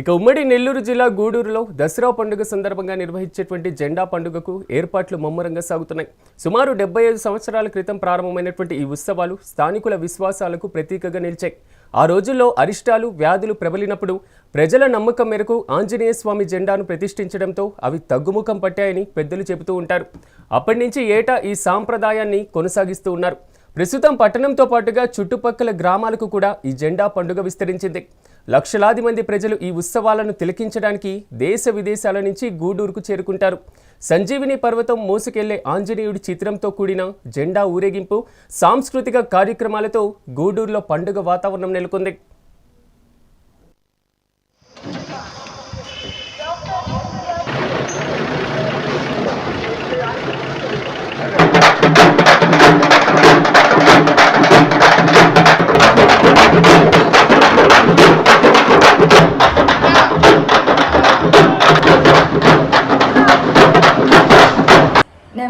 ఇక ఉమ్మడి నెల్లూరు జిల్లా గూడూరులో దసరా పండుగ సందర్భంగా నిర్వహించేటువంటి జెండా పండుగకు ఏర్పాట్లు ముమ్మరంగా సాగుతున్నాయి. సుమారు డెబ్బై ఐదు సంవత్సరాల క్రితం ప్రారంభమైనటువంటి ఈ ఉత్సవాలు స్థానికుల విశ్వాసాలకు ప్రతీకగా నిలిచాయి. ఆ రోజుల్లో అరిష్టాలు వ్యాధులు ప్రబలినప్పుడు ప్రజల నమ్మకం మేరకు ఆంజనేయ స్వామి జెండాను ప్రతిష్ఠించడంతో అవి తగ్గుముఖం పట్టాయని పెద్దలు చెబుతూ ఉంటారు. అప్పటి నుంచి ఏటా ఈ సాంప్రదాయాన్ని కొనసాగిస్తూ ఉన్నారు. ప్రస్తుతం పట్టణంతో పాటుగా చుట్టుపక్కల గ్రామాలకు కూడా ఈ జెండా పండుగ విస్తరించింది. లక్షలాది మంది ప్రజలు ఈ ఉత్సవాలను తిలకించడానికి దేశ విదేశాల నుంచి గూడూరుకు చేరుకుంటారు. సంజీవిని పర్వతం మోసుకెళ్ళే ఆంజనేయుడి చిత్రంతో కూడిన జెండా ఊరేగింపు సాంస్కృతిక కార్యక్రమాలతో గూడూరులో పండుగ వాతావరణం నెలకొంది.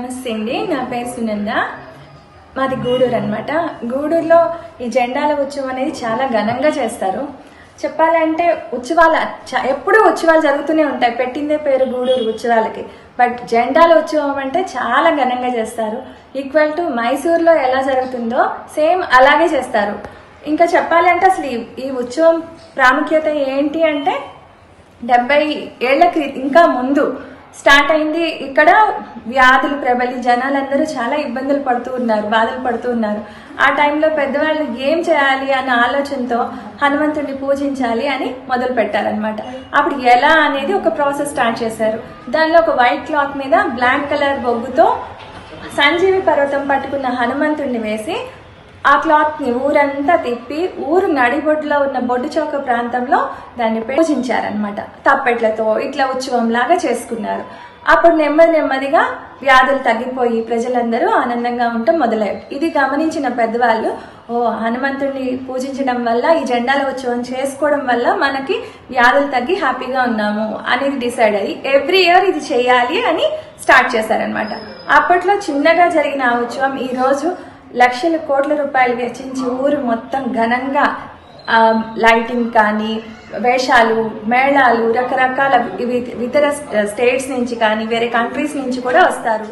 నమస్తే అండి నా పేరు సునంద. మాది గూడూరు అనమాట గూడూరులో ఈ జెండాల ఉత్సవం అనేది చాలా ఘనంగా చేస్తారు. చెప్పాలంటే ఉత్సవాలు చ- ఎప్పుడూ ఉత్సవాలు జరుగుతూనే ఉంటాయి. పెట్టిందే పేరు గూడూరు ఉత్సవాలకి. బట్ జెండాల ఉత్సవం అంటే చాలా ఘనంగా చేస్తారు. ఈక్వల్ టు మైసూర్లో ఎలా జరుగుతుందో సేమ్ అలాగే చేస్తారు. ఇంకా చెప్పాలంటే అసలు ఈ- ఈ ఉత్సవం ప్రాముఖ్యత ఏంటి అంటే డెబ్బై ఏళ్ళ క్రి ఇంకా ముందు స్టార్ట్ అయింది. ఇక్కడ వ్యాధులు ప్రబలి జనాలందరూ చాలా ఇబ్బందులు పడుతూ ఉన్నారు బాధలు పడుతూ ఉన్నారు. ఆ టైంలో పెద్దవాళ్ళు ఏం చేయాలి అన్న ఆలోచనతో హనుమంతుడిని పూజించాలి అని మొదలు పెట్టారనమాట అప్పుడు ఎలా అనేది ఒక ప్రాసెస్ స్టార్ట్ చేశారు. దానిలో ఒక వైట్ క్లాత్ మీద బ్లాక్ కలర్ బొగ్గుతో సంజీవి పర్వతం పట్టుకున్న హనుమంతుడిని వేసి ఆ క్లాత్ని ఊరంతా తిప్పి ఊరు నడిబొడ్డులో ఉన్న బొడ్డు చౌక ప్రాంతంలో దాన్ని పూజించారనమాట తప్పెట్లతో ఇట్లా ఉత్సవం లాగా చేసుకున్నారు. అప్పుడు నెమ్మది నెమ్మదిగా వ్యాధులు తగ్గిపోయి ప్రజలందరూ ఆనందంగా ఉండటం మొదలయ్యారు ఇది గమనించిన పెద్దవాళ్ళు ఓ హనుమంతుడిని పూజించడం వల్ల ఈ జెండాల ఉత్సవం చేసుకోవడం వల్ల మనకి వ్యాధులు తగ్గి హ్యాపీగా ఉన్నాము అనేది డిసైడ్ అయ్యి ఎవ్రీ ఇయర్ ఇది చేయాలి అని స్టార్ట్ చేశారనమాట అప్పట్లో చిన్నగా జరిగిన ఆ ఉత్సవం ఈరోజు లక్షల కోట్ల రూపాయలు వెచ్చించి ఊరు మొత్తం ఘనంగా లైటింగ్ కానీ వేషాలు మేళాలు రకరకాల ఇవి ఇతర స్టేట్స్ నుంచి కానీ వేరే కంట్రీస్ నుంచి కూడా వస్తారు.